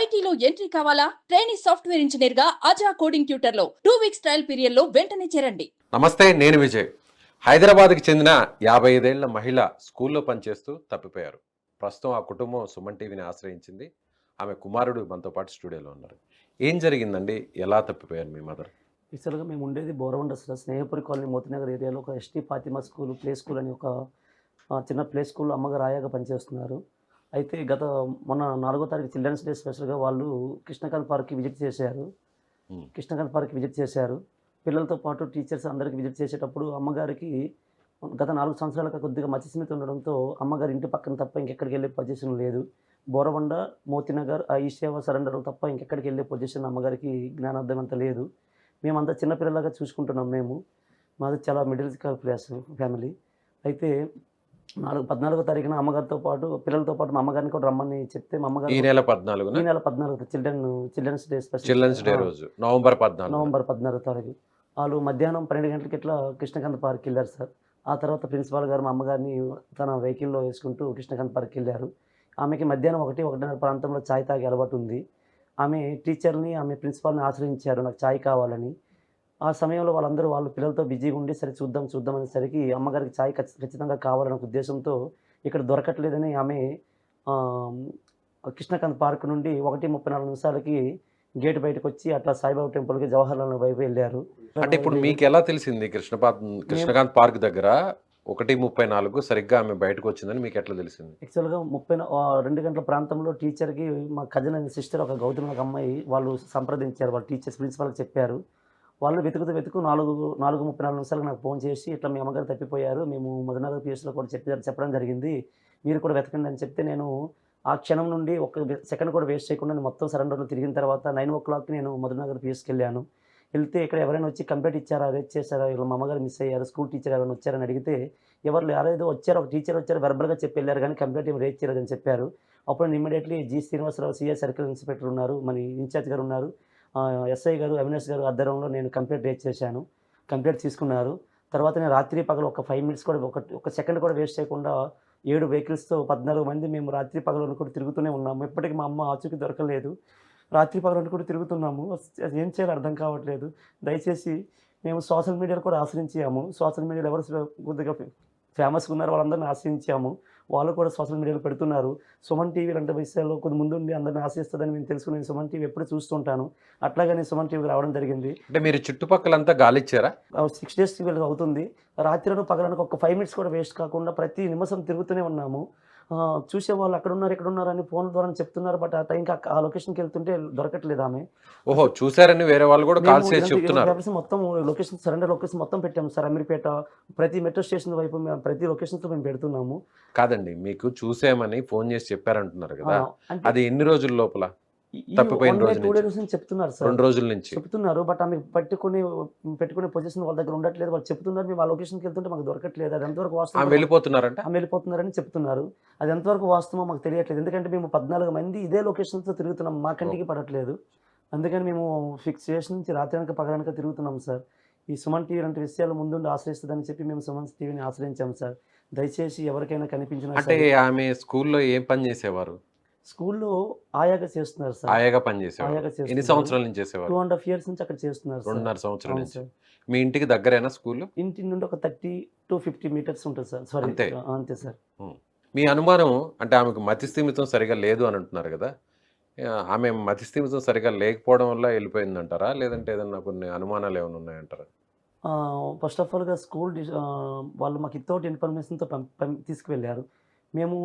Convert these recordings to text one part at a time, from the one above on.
ఐటీలో ఎంట్రీ కావాలా? Training software ఇంజనీర్గా అజా కోడింగ్ ట్యూటర్లో టూ వీక్స్ ట్రయల్ పీరియడ్లో వెంటనే చేరండి. నమస్తే నేను విజయ్. హైదరాబాద్కి చెందిన యాభై ఐదేళ్ళ మహిళ స్కూల్లో పనిచేస్తూ తప్పిపోయారు. ప్రస్తుతం ఆ కుటుంబం సుమన్ టీవీని ఆశ్రయించింది. ఆమె కుమారుడు మనతో పాటు స్టూడియోలో ఉన్నారు. ఏం జరిగిందండి? ఎలా తప్పిపోయారు మీ మదర్? యాక్చువల్గా మేము ఉండేది బోరవండ అసలు స్నేహపురి కాలనీ మోతినగర్ ఏరియాలో ఒక ST Fatima school play school అని ఒక చిన్న ప్లే స్కూల్ అమ్మగారు ఆయాగా పనిచేస్తున్నారు. అయితే గత మొన్న నాలుగో తారీఖు చిల్డ్రన్స్ డే స్పెషల్గా వాళ్ళు కృష్ణకాంత్ పార్క్కి విజిట్ చేశారు. కృష్ణకాంత్ పార్క్కి విజిట్ చేశారు. పిల్లలతో పాటు టీచర్స్ అందరికి విజిట్ చేసేటప్పుడు అమ్మగారికి గత నాలుగు సంవత్సరాలుగా కొద్దిగా మత్స్యస్మిత ఉండడంతో అమ్మగారి ఇంటి పక్కన తప్ప ఇంకెక్కడికి వెళ్ళే పొజిషన్ లేదు. బోరబండ మోతినగర్ ఆ ఈ సేవ సరెండర్ తప్ప ఇంకెక్కడికి వెళ్ళే పొజిషన్ అమ్మగారికి జ్ఞానార్థం అంత లేదు. మేమంతా చిన్నపిల్లలాగా చూసుకుంటున్నాం మేము. మాది చాలా మిడిల్ క్లాస్ ఫ్యామిలీ. అయితే నాలుగు పద్నాలుగో తారీఖున అమ్మగారితో పాటు పిల్లలతో పాటు మా అమ్మగారిని కూడా రమ్మని చెప్తే మా ఈ అమ్మగారు నెల ఈ పద్నాలుగున నెల పద్నాలుగు children children's day special. Children's day రోజు నవంబర్ పద్నాలుగు నవంబర్ పద్నాలుగు తారీఖు. వాళ్ళు మధ్యాహ్నం పన్నెండు గంటలకి ఇట్లా కృష్ణకాంత్ పార్క్ వెళ్ళారు సార్. ఆ తర్వాత ప్రిన్సిపాల్ గారు మా అమ్మగారిని తన వెహికల్లో వేసుకుంటూ కృష్ణకాంత్ పార్క్ వెళ్ళారు. ఆమెకి మధ్యాహ్నం ఒకటి ఒకటిన్నర ప్రాంతంలో ఛాయ్ తాగే అలవాటు ఉంది. ఆమె టీచర్ని ఆమె ప్రిన్సిపాల్ని ఆశ్రయించారు నాకు ఛాయ్ కావాలని. ఆ సమయంలో వాళ్ళందరూ వాళ్ళ పిల్లలతో బిజీగా ఉండి సరే చూద్దాం చూద్దాం అనేసరికి అమ్మగారికి ఛాయ్ ఖచ్చి- ఖచ్చితంగా కావాలనే ఉద్దేశంతో ఇక్కడ దొరకట్లేదని ఆమె కృష్ణకాంత్ పార్క్ నుండి ఒకటి ముప్పై నాలుగు నిమిషాలకి గేట్ బయటకు వచ్చి అట్లా సాయిబాబా టెంపుల్కి జవహర్లాల్ వైపు వెళ్ళారు. అంటే ఇప్పుడు మీకు ఎలా తెలిసింది కృష్ణపాత్ కృష్ణకాంత్ పార్క్ దగ్గర ఒకటి ముప్పై నాలుగు సరిగ్గా ఆమె బయటకు వచ్చిందని మీకు ఎట్లా తెలిసింది? యాక్చువల్గా ముప్పై రెండు గంటల ప్రాంతంలో టీచర్కి మా కజిన్ అనే సిస్టర్ ఒక గౌతమి ఒక అమ్మాయి వాళ్ళు సంప్రదించారు వాళ్ళ టీచర్స్ ప్రిన్సిపాల్కి చెప్పారు. వాళ్ళు వెతుకుతూ వెతుకు నాలుగు నాలుగు ముప్పై నాలుగు నిమిషాలకు నాకు ఫోన్ చేసి ఇట్లా మీ అమ్మగారు తప్పిపోయారు మేము మధునగర్ పిఎస్లో కూడా చెప్పి చెప్పడం జరిగింది. మీరు కూడా వెతకండి అని చెప్తే నేను ఆ క్షణం నుండి ఒక సెకండ్ కూడా వేస్ట్ చేయకుండా నేను మొత్తం సరెండర్లో తిరిగిన తర్వాత నైన్ ఓ క్లాక్కి నేను మధునగర్ పిఎస్కి వెళ్ళాను. వెళ్తే ఇక్కడ ఎవరైనా వచ్చి కంప్లైంట్ ఇచ్చారా రేట్ చేశారా ఇలా మా అమ్మగారు మిస్ అయ్యారు స్కూల్ టీచర్ ఎవరైనా వచ్చారని అడిగితే ఎవరు యారేదో వచ్చారు ఒక టీచర్ వచ్చారు వెర్బల్గా చెప్పి వెళ్ళారు కానీ కంప్లైంట్ ఏమి రేట్ చేయలేదని చెప్పారు. అప్పుడు immediately G G Srinivasarao CI circle inspector ఉన్నారు మన ఇన్ఛార్జ్ గారు ఉన్నారు. ఎస్ఐ గారు అవినాష్ గారు ఆధ్వర్యంలో నేను కంప్లైంట్ రేట్ చేశాను. కంప్లైంట్ తీసుకున్నారు. తర్వాత నేను రాత్రి పగలు ఒక ఫైవ్ మినిట్స్ కూడా ఒక ఒక సెకండ్ కూడా వేస్ట్ చేయకుండా ఏడు వెహికల్స్తో పద్నాలుగు మంది మేము రాత్రి పగలు కూడా తిరుగుతూనే ఉన్నాము. ఇప్పటికీ మా అమ్మ ఆచూకీ దొరకలేదు. రాత్రి పగలు కూడా తిరుగుతున్నాము. అది ఏం చేయాలో అర్థం కావట్లేదు. దయచేసి మేము సోషల్ మీడియాలో కూడా ఆశ్రయించాము. సోషల్ మీడియాలో ఎవరు కొద్దిగా ఫేమస్గా ఉన్నారు వాళ్ళందరిని ఆశ్రయించాము వాళ్ళు కూడా సోషల్ మీడియాలో పెడుతున్నారు. సుమన్ టీవీ లాంటి విషయాల్లో కొద్ది ముందుండి అందరిని ఆశ్రయిస్తుందని నేను తెలుసుకుని నేను సుమన్ టీవీ ఎప్పుడు చూస్తుంటాను. అట్లాగే నేను సుమన్ టీవీకి రావడం జరిగింది. అంటే మీరు చుట్టుపక్కలంతా గాలిచ్చారా? సిక్స్ డేస్ అవుతుంది. రాత్రిలో పగలనికి ఒక ఫైవ్ మినిట్స్ కూడా వేస్ట్ కాకుండా ప్రతి నిమిషం తిరుగుతూనే ఉన్నాము. ఆ, చూసే వాళ్ళు అక్కడ ఉన్నారు ఇక్కడ ఉన్నారు అని ఫోన్ ద్వారా చెప్తున్నారు బట్ ఆ టైంకి ఆ లొకేషన్కి వెళ్తుంటే దొరకట్లేదు ఆమె. ఓహో చూసారని వేరే వాళ్ళు కూడా కాల్ చేసి చెప్తున్నారు. మొత్తం లొకేషన్ సరెండర్ లొకేషన్ మొత్తం పెట్టాము సార్. అమీర్పేట ప్రతి మెట్రో స్టేషన్ వైపు మేము ప్రతి లొకేషన్తో మేము పెడుతున్నాము. కాదండి మీకు చూసామని ఫోన్ చేసి చెప్పారంటున్నారు కదా. అది ఎన్ని రోజుల లోపల? తప్పిపోయిన రోజు నుంచి. చెప్తున్నారు సార్ రెండు రోజుల నుంచి. చెప్తున్నారు బట్ ఆమె పట్టుకుని పెట్టుకునే పొజిషన్ వాళ్ళ దగ్గర ఉండట్లేదు. వాళ్ళు చెప్తున్నారు మేము ఆ లొకేషన్కి వెళ్తుంటే మాకు దొరకట్లేదు. అది ఎంతవరకు వాస్తవం వెళ్ళిపోతున్నారంట? ఆమె వెళ్ళిపోతున్నారని చెప్తున్నారు. అది ఎంతవరకు వాస్తవమో మాకు తెలియట్లేదు. ఎందుకంటే మేము పద్నాలుగు మంది ఇదే లొకేషన్తో తిరుగుతున్నాం. మా కంటికి పడట్లేదు. అందుకని మేము ఫిక్స్ చేసి నుంచి రాత్రి పగలనక తిరుగుతున్నాం సార్ ఈ సుమన్ టీవీ లాంటి విషయాలు ముందుండి ఆశ్రయిస్తుందని చెప్పి మేము సుమన్ టీవీని ఆశ్రయించాం సార్ దయచేసి ఎవరికైనా కనిపించిన అంటే ఆమె స్కూల్లో ఏం పని చేసేవారు? స్కూల్లో ఆయాగా చేస్తున్నారు సార్. ఆయాగా పని చేసేవారు. ఎన్ని. సంవత్సరాల నుంచి టూ చేసేవారు అండ్ హాఫ్ ఇయర్స్ నుంచి అక్కడ చేస్తున్నారు. రెండున్నర సంవత్సరాల నుంచి. మీ ఇంటికి దగ్గరేనా స్కూల్? ఇంటి నుండి ఒక థర్టీ టు ఫిఫ్టీ మీటర్స్ ఉంటుంది సార్. సారీ అంతే. అంతే సార్. మీ అనుమానం అంటే ఆమెకు మతిస్థిమితం సరిగా లేదు అని అంటున్నారు కదా. ఆమె మతిస్థిమితం సరిగా లేకపోవడం వల్ల వెళ్ళిపోయింది అంటారా లేదంటే ఏదన్నా కొన్ని అనుమానాలు ఏమైనా ఉన్నాయంటారా? ఫస్ట్ ఆఫ్ ఆల్గా స్కూల్ వాళ్ళు మాకు ఇతోటి ఇన్ఫర్మేషన్తో తీసుకువెళ్ళారు. మేము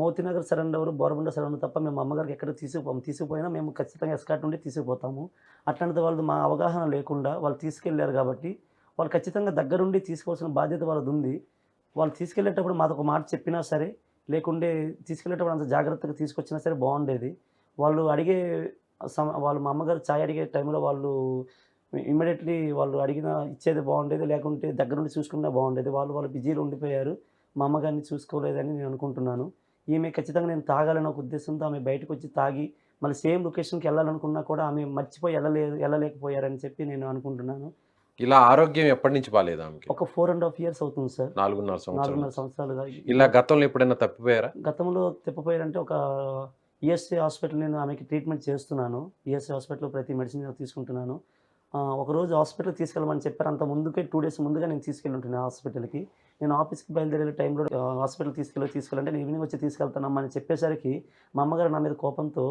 మోతినగర్ సరెండర్ బోరబండ సరెండర్ తప్ప మేము అమ్మగారికి ఎక్కడ తీసుకుపోము. తీసుకుపోయినా మేము ఖచ్చితంగా ఎస్కాట్ నుండి తీసుకుపోతాము. అట్లాంటిది వాళ్ళు మా అవగాహన లేకుండా వాళ్ళు తీసుకెళ్ళారు కాబట్టి వాళ్ళు ఖచ్చితంగా దగ్గరుండి తీసుకోవాల్సిన బాధ్యత వాళ్ళది ఉంది వాళ్ళు తీసుకెళ్ళేటప్పుడు మాకు ఒక మాట చెప్పినా సరే లేకుంటే తీసుకెళ్ళేటప్పుడు అంత జాగ్రత్తగా తీసుకొచ్చినా సరే బాగుండేది వాళ్ళు అడిగే సమ వాళ్ళు మా అమ్మగారు ఛాయ్ అడిగే టైంలో వాళ్ళు ఇమ్మీడియట్లీ వాళ్ళు అడిగిన ఇచ్చేది బాగుండేది లేకుంటే దగ్గరుండి చూసుకున్నా బాగుండేది వాళ్ళు వాళ్ళు బిజీలో ఉండిపోయారు. మా అమ్మగారిని చూసుకోలేదని నేను అనుకుంటున్నాను. ఈమె ఖచ్చితంగా నేను తాగాలని ఒక ఉద్దేశంతో ఆమె బయటకు వచ్చి తాగి మళ్ళీ సేమ్ లొకేషన్కి వెళ్ళాలనుకున్నా కూడా ఆమె మర్చిపోయి వెళ్ళలేదు వెళ్ళలేకపోయారని చెప్పి నేను అనుకుంటున్నాను. ఇలా ఆరోగ్యం ఎప్పటి నుంచి బాగాలేదు ఆమెకి? ఒక ఫోర్ అండ్ హాఫ్ ఇయర్స్ అవుతుంది సార్. నాలుగున్నర నాలుగున్నర సంవత్సరాలుగా ఇలా గతంలో ఎప్పుడైనా తప్పిపోయారా? గతంలో తిప్పపోయారంటే ఒక ఈఎస్ఐ హాస్పిటల్ నేను ఆమెకి ట్రీట్మెంట్ చేస్తున్నాను. ఈఎస్ఐ హాస్పిటల్లో ప్రతి మెడిసిన్ నేను తీసుకుంటున్నాను. ఒకరోజు హాస్పిటల్కి తీసుకెళ్ళమని చెప్పారు. అంత ముందుకే టూ డేస్ ముందుగా నేను తీసుకెళ్ళి ఉంటున్నాను హాస్పిటల్కి. నేను ఆఫీస్కి బయలుదేరే టైంలో హాస్పిటల్ తీసుకెళ్ళి తీసుకెళ్ళంటే నేను ఈవినింగ్ వచ్చి తీసుకెళ్తానమ్మా అని చెప్పేసరికి మా అమ్మగారు నా మీద కోపంతో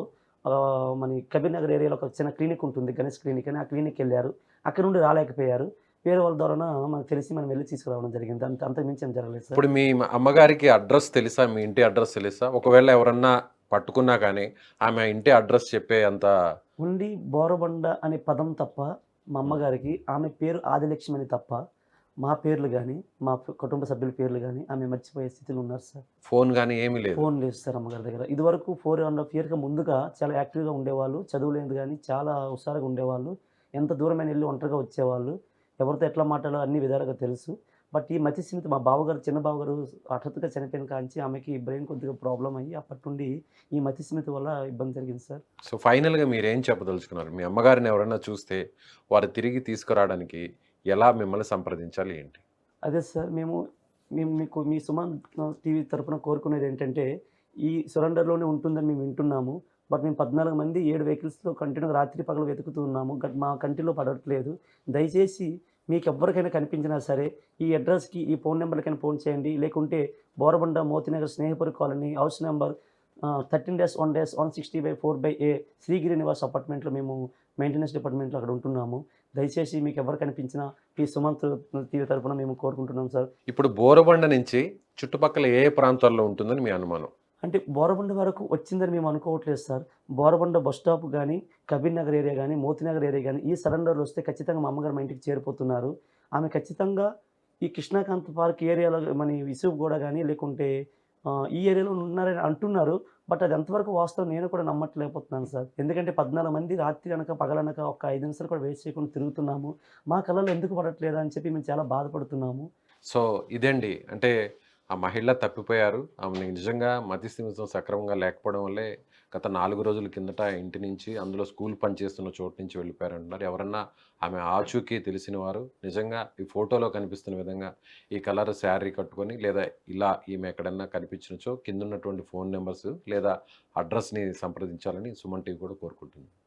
మన కబీర్ నగర్ ఏరియాలో ఒక చిన్న క్లినిక్ ఉంటుంది గణేష్ క్లినిక్ అని ఆ క్లినిక్ వెళ్ళారు. అక్కడ నుండి రాలేకపోయారు. వేరే వాళ్ళ ద్వారా మనకు తెలిసి మనం వెళ్ళి తీసుకురావడం జరిగింది. అంత అంతకు మించి ఏం జరగలేదు సార్. ఇప్పుడు మీ అమ్మగారికి అడ్రస్ తెలుసా? మీ ఇంటి అడ్రస్ తెలుసా? ఒకవేళ ఎవరన్నా పట్టుకున్నా కానీ ఆమె ఇంటి అడ్రస్ చెప్పే అంత ఉండి బోరబండ అనే పదం తప్ప మా అమ్మగారికి ఆమె పేరు ఆదిలక్ష్మి అని తప్ప మా పేర్లు కానీ మా కుటుంబ సభ్యుల పేర్లు కానీ ఆమె మర్చిపోయే స్థితిలో ఉన్నారు సార్. ఫోన్ కానీ ఏమీ లేదు. ఫోన్ లేదు సార్ అమ్మగారి దగ్గర. ఇదివరకు ఫోర్ అండ్ హాఫ్ ఇయర్కి ముందుగా చాలా యాక్టివ్గా ఉండేవాళ్ళు చదువులేదు కానీ చాలా హుషారుగా ఉండేవాళ్ళు ఎంత దూరమైన వెళ్ళి ఒంటరిగా వచ్చేవాళ్ళు ఎవరితో ఎట్లా మాట్లాడాలో అన్ని విధాలుగా తెలుసు. బట్ ఈ మతి స్థిమితి మా బావగారు చిన్న బావగారు హఠాత్తుగా చనిపోయిన కాంచి ఆమెకి బ్రెయిన్ కొద్దిగా ప్రాబ్లం అయ్యి అప్పటి నుండి ఈ మతి స్థిమితి వల్ల ఇబ్బంది జరిగింది సార్. సో ఫైనల్గా మీరు ఏం చెప్పదలుచుకున్నారు? మీ అమ్మగారిని ఎవరైనా చూస్తే వారు తిరిగి తీసుకురావడానికి ఎలా మిమ్మల్ని సంప్రదించాలి ఏంటి? అదే సార్ మేము మేము మీకు మీ సుమన్ టీవీ తరఫున కోరుకునేది ఏంటంటే ఈ సురెండర్లోనే ఉంటుందని మేము వింటున్నాము. బట్ మేము పద్నాలుగు మంది ఏడు వెహికల్స్లో కంటిన్యూ రాత్రి పగలు వెతుకుతూ ఉన్నాము. మా కంటిలో పడట్లేదు. దయచేసి మీకు ఎవరికైనా కనిపించినా సరే ఈ అడ్రస్కి ఈ ఫోన్ నెంబర్కైనా ఫోన్ చేయండి. లేకుంటే Borabanda Motinagar Snehapuri colony house number thirteen dash one dash one sixty by four by A Srigiri Nivas అపార్ట్మెంట్లో మేము మెయింటెనెన్స్ డిపార్ట్మెంట్లో అక్కడ ఉంటున్నాము. దయచేసి మీకు ఎవరు కనిపించినా ఈ సుమంత్ టీవీ తరపున మేము కోరుకుంటున్నాం సార్. ఇప్పుడు బోరబండ నుంచి చుట్టుపక్కల ఏ ప్రాంతాల్లో ఉంటుందని మీ అనుమానం? అంటే బోరబండ వరకు వచ్చిందని మేము అనుకోవట్లేదు సార్. బోరబండ బస్ స్టాప్ కానీ కబీర్ నగర్ ఏరియా కానీ మోతినగర్ ఏరియా కానీ ఈ సరెండర్లు వస్తే ఖచ్చితంగా మా అమ్మగారు మా ఇంటికి చేరిపోతున్నారు. ఆమె ఖచ్చితంగా ఈ కృష్ణాకాంత్ పార్క్ ఏరియాలో మన విసుగు కూడా కానీ లేకుంటే ఈ ఏరియాలో ఉన్నారని అంటున్నారు. బట్ అది ఎంతవరకు వాస్తవం నేను కూడా నమ్మట్లేకపోతున్నాను సార్. ఎందుకంటే పద్నాలుగు మంది రాత్రి అనక పగలనక ఒక ఐదు నిమిషాలు కూడా వేస్ట్ చేయకుండా తిరుగుతున్నాము. మా కళలు ఎందుకు పడట్లేదా అని చెప్పి మేము చాలా బాధపడుతున్నాము. సో ఇదండి. అంటే ఆ మహిళ తప్పిపోయారు. ఆమె నిజంగా మతి స్థిమితం సక్రమంగా లేకపోవడం వల్లే గత నాలుగు రోజుల కిందట ఇంటి నుంచి అందులో స్కూల్ పనిచేస్తున్న చోటు నుంచి వెళ్ళిపోయారు అంటున్నారు ఎవరన్నా ఆమె ఆచూకీ తెలిసిన వారు నిజంగా ఈ ఫోటోలో కనిపిస్తున్న విధంగా ఈ కలర్ శారీ కట్టుకొని లేదా ఇలా ఈమె ఎక్కడన్నా కనిపించినచో కింద ఉన్నటువంటి ఫోన్ నెంబర్స్ లేదా అడ్రస్ని సంప్రదించాలని సుమన్ టీవీ కూడా కోరుకుంటుంది.